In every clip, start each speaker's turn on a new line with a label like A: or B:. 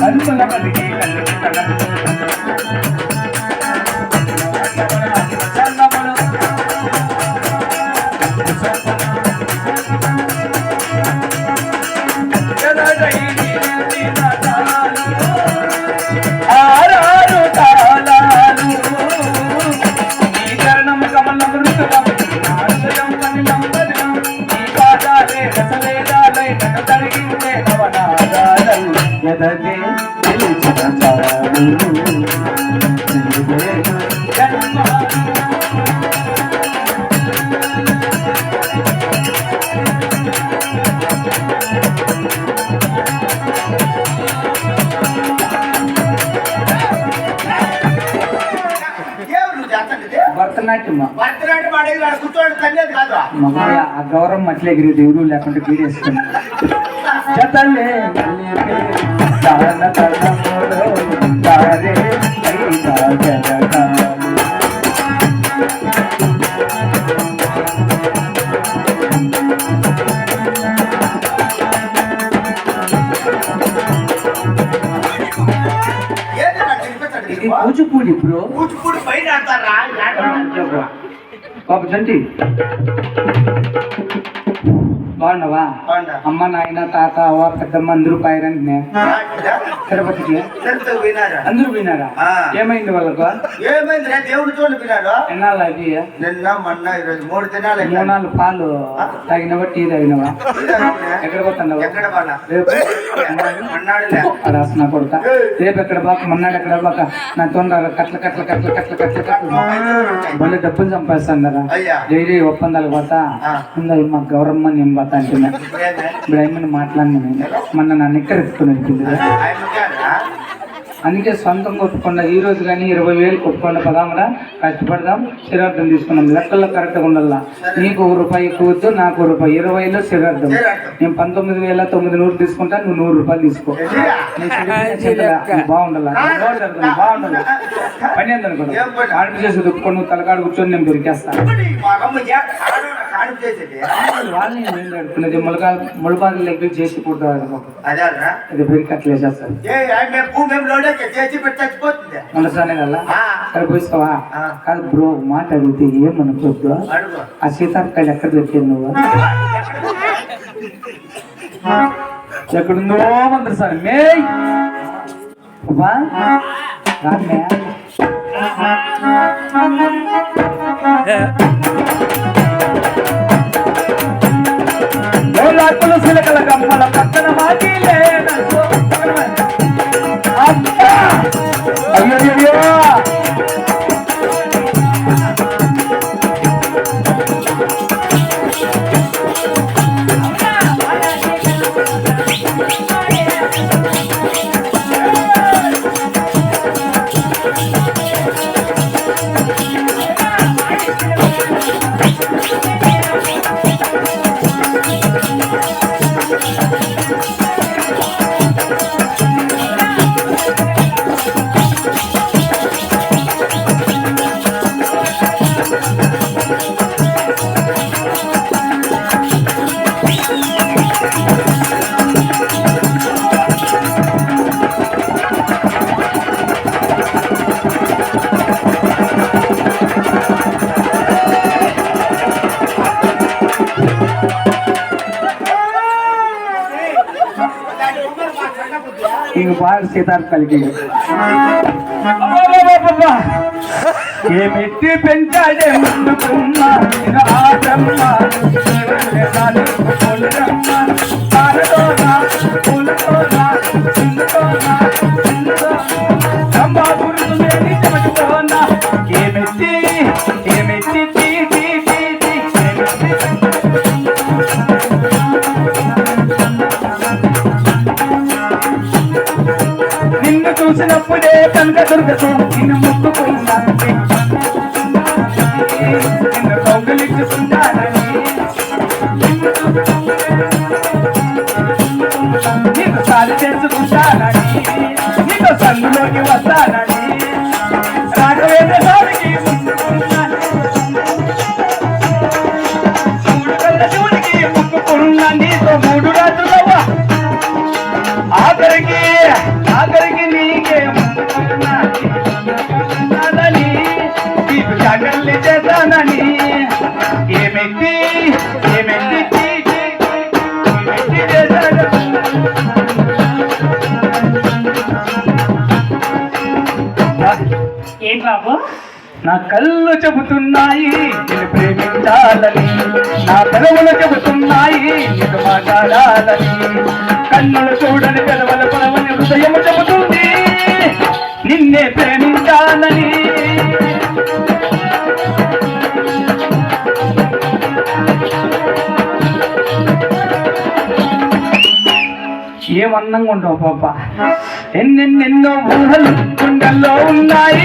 A: கருத்தல கல்வி கல்வி నిలిచిన చాలు భరతనాట్యం
B: భరతనాట్యం ఆడేది వాడు కూర్చోండి తల్లేదు కాదు
A: ఆ గౌరవం మట్లే ఎగిరి దేవుడు లేకుంటే ఇది కూచిపూడి బ్రో.
B: కూచిపూడి పైన ఆడతారా?
A: బాబు జంటి బాగున్నావా?
B: బాగున్నా.
A: అమ్మ నాయన తాత అవ్వ పెద్దమ్మ అందరూ
B: ఆడతారా?
A: తిరుపతికి? అందరూ వినారా. ఏమైంది వాళ్ళకు?
B: ఏమైంది దేవుడు చూడండి వినారు
A: ఎన్నాళ్ళు అది
B: నిన్న మొన్న ఈరోజు మూడు దినాలు
A: మూడు నాలుగు పాలు తాగినవా టీ తాగినవా? ఎక్కడ పోతున్నావు
B: ఎక్కడ
A: రేపు రాసిన ఎక్కడ బాక మన్నాడు ఎక్కడ బాక నా తొందర కట్ల కట్ల కట్ల కట్ల కట్ల కట్ల. మళ్ళీ డబ్బులు సంపాదిస్తాను కదా. డైలీ ఒప్పందాలు పోతా. ఉందా మా గౌరమ్మ నేను పోతా అంటే
B: ఇప్పుడు ఏంది?
A: ఇప్పుడు మొన్న వచ్చింది అందుకే సొంతం కొట్టుకుండా ఈ రోజు కానీ ఇరవై వేలు కొట్టుకుండా పదామురా కష్టపడదాం శ్రీరార్థం తీసుకున్నాం లెక్కల్లో కరెక్ట్గా ఉండాల నీకు ఒక రూపాయి ఎక్కువ వద్దు నాకు రూపాయి ఇరవైలో శ్రీరార్థం. నేను పంతొమ్మిది వేల తొమ్మిది నూరు తీసుకుంటా నువ్వు నూరు రూపాయలు తీసుకో బాగుండాలా బాగుండాలి పని? ఆడిపి చేసి దుక్కుని నువ్వు తలకాడు కూర్చొని నేను దొరికేస్తాను వాళ్ళని నేను ములగా ములబాగా లెక్క చేసి పుడతారు ఇది బెరికి అట్లా చేస్తారు మనసానే కదా? బ్రో మాట అడిగితే ఏమనుకోద్దు ఆ సీతాకాయలు ఎక్కడ దొరికింది నువ్వు? ఎక్కడుందో మందరు సార్ మే సిలకల గమ్మల పక్కన మాటిలే నడుచు. బాగా సీతార్ కలిగి. ఏమిటి పెంచాడే ముందుకున్న చూసినప్పుడే కనుక దొరకదు నిన్ను ముక్కుకున్నాను
C: ఏం బాబు?
A: నా కళ్ళు చెబుతున్నాయి నేను ప్రేమించాలని. నా పెదవులు చెబుతున్నాయి నేను మాట్లాడాలని. కన్నులు చూడని పెదవుల పొలవని హృదయం చెబుతుంది నిన్నే ప్రేమించాలని. ఏం అందంగా ఉండవు పాప. ఎన్నెన్నెన్నో ఊహలు గుండెల్లో ఉన్నాయి.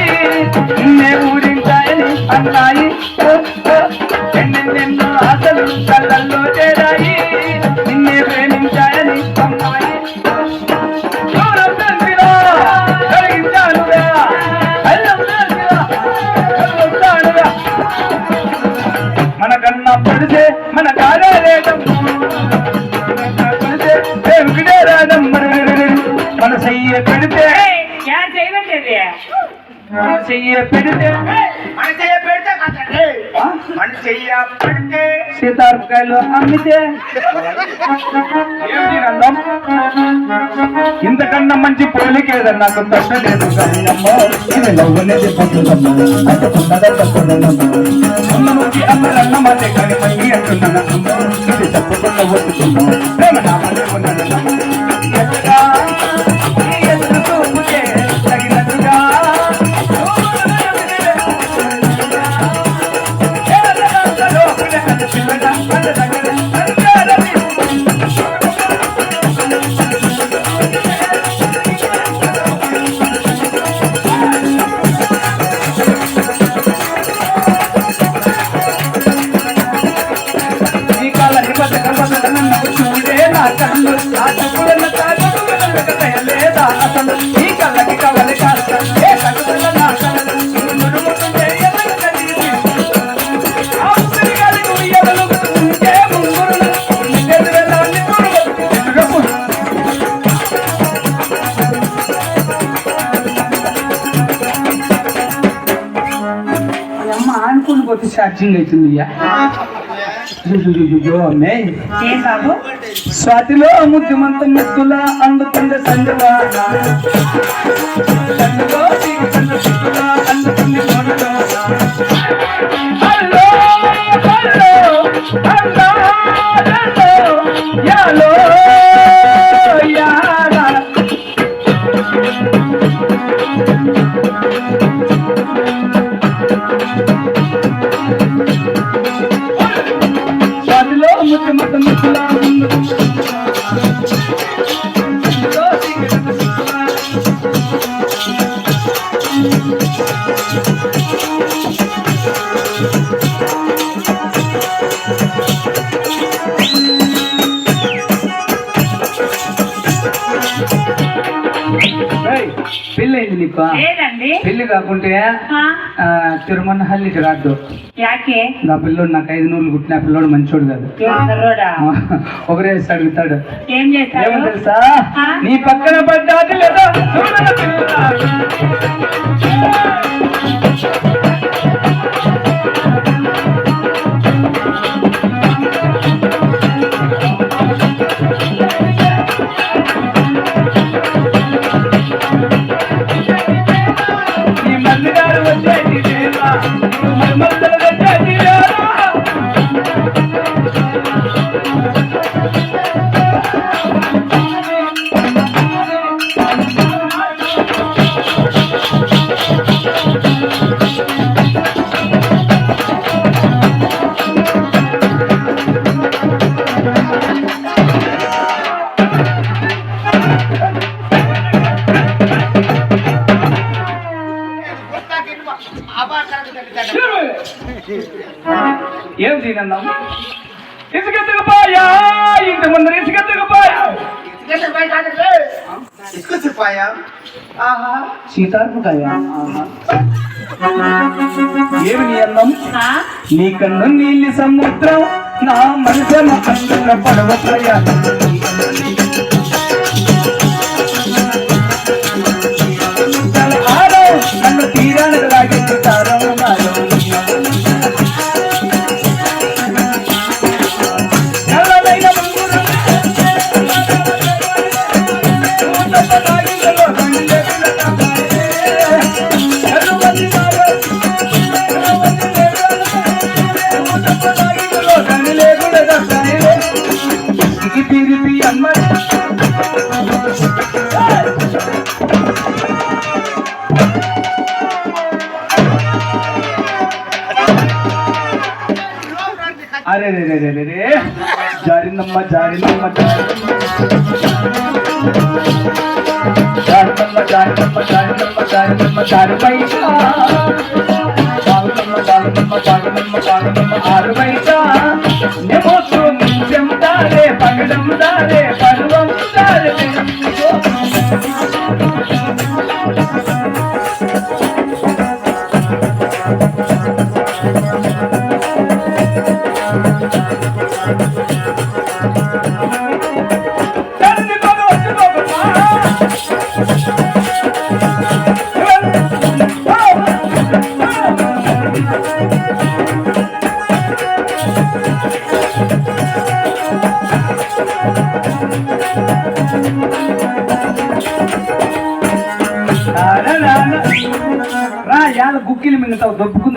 C: చేయబట్టేది
A: మన చెయ్య పెడితే
B: మన చెయ్య పెడితే కదండి మన చెయ్య పెడితే
A: సీతారకాయలు అమ్మితే? ఇంతకన్నా మంచి పోలికేదా నాకు కానీ అమ్మో ఇది అమ్మ నుంచి అమ్మలన్న మాటే కానీ మళ్ళీ అంటున్నాను అమ్మో. ఇది తప్పకుండా ప్రేమ నామలే ఉన్నాను పోతే ఛార్జింగ్ అవుతుంది అమ్మే
C: ఏం బాబు
A: స్వాతిలో ముద్దుమంత ముద్దుల అందుతుంది సందులా
C: ఆ,
A: తిరుమల హల్లికి రాదు
C: యాకే?
A: నా పిల్లోడు నాకు ఐదు నూరు కుట్టిన పిల్లోడు మంచోడు కాదు. ఒకరే అడుగుతాడు.
C: ఏం
A: తెలుసా? నీ పక్కన పడ్డాది లేదా?
B: इसको छुपाया आहा
A: సీతార్పుకాయ ఏమి నీ అన్నం
C: ఆ?
A: నీ కన్ను నీలి సముద్రం నా మనసన అందుల పడవ ప్రయాణం తల ఆరో నన్ను తీరానికి లాగెత్తుతారో రే రే రే రే రే జారిందమ్మ జారిందమ్మ జారిందమ్మ జారిందమ్మ జారిందమ్మ జారిందమ్మ జారి బయట బాగుదమ్మ బాగుదమ్మ బాగుదమ్మ బాగుదమ్మ ఆరు బయట నెమోసు నిత్యం దారే పగడం దారే పర్వం దారే.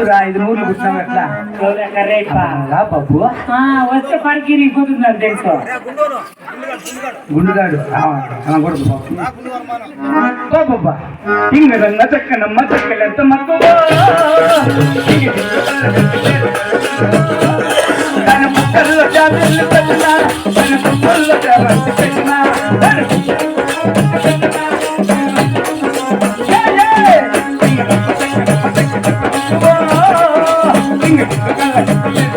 A: దొబ్బుకుందిరా ఐదు నూర్లు పుట్టినావు ఎట్లా బాబు?
C: వస్తే పడికి ఇరిగిపోతున్నారు తెలుసు?
A: గుండుగాడు. అనకూడదు బాబు బాబా. ఇంగ రంగ చక్కనమ్మ చక్కలెంత మక్కువ తన ముక్కల్లో జాబిల్లు పెట్టినా తన పెట్టినా. తన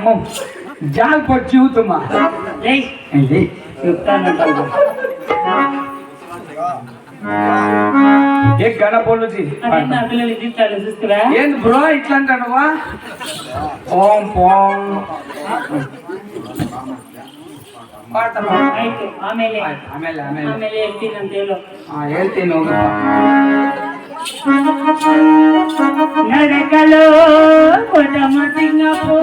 A: దొరికితే నెమ్మం జాల్ పొడి జీవుతుమ్మా
C: లేయ్,
A: ఏంటి
C: చెప్తానంటావు
A: ఏ గణ పొల్లుచి
C: అదే నా పిల్లలు తీస్తాడు చూస్తురా
A: ఏంది బ్రో ఇట్లా అంటాడువా ఓం పోం ಪಾಡ್ತಮ್ಮ
C: ಆಯ್ತು ಆಮೇಲೆ
A: ಆಮೇಲೆ ಆಮೇಲೆ
C: ಆಮೇಲೆ ಹೇಳ್ತೀನಿ నడకలో పొటమ సింగపు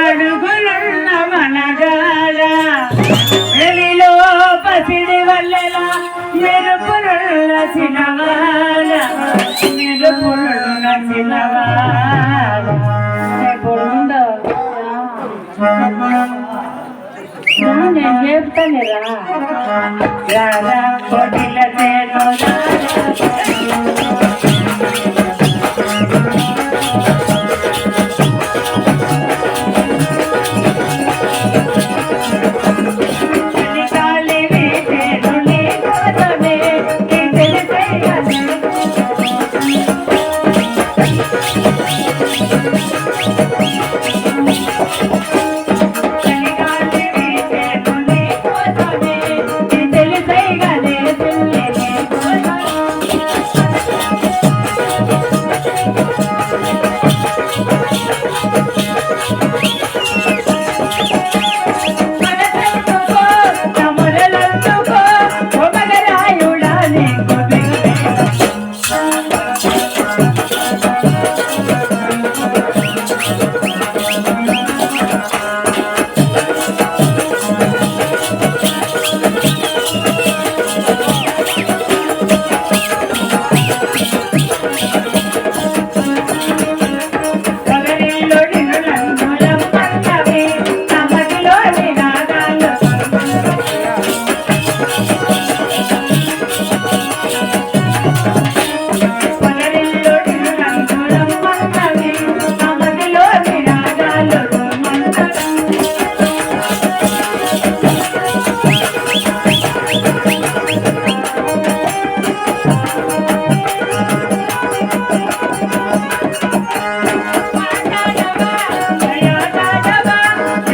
C: అడుగులున్న మనగాల వెలిలో పసిడి వల్లెల మెరుపులున్న చిన్నవాల మెరుపులున్న చిన్నవాల నేను చెప్తాను రా రాధా పొడిల చేను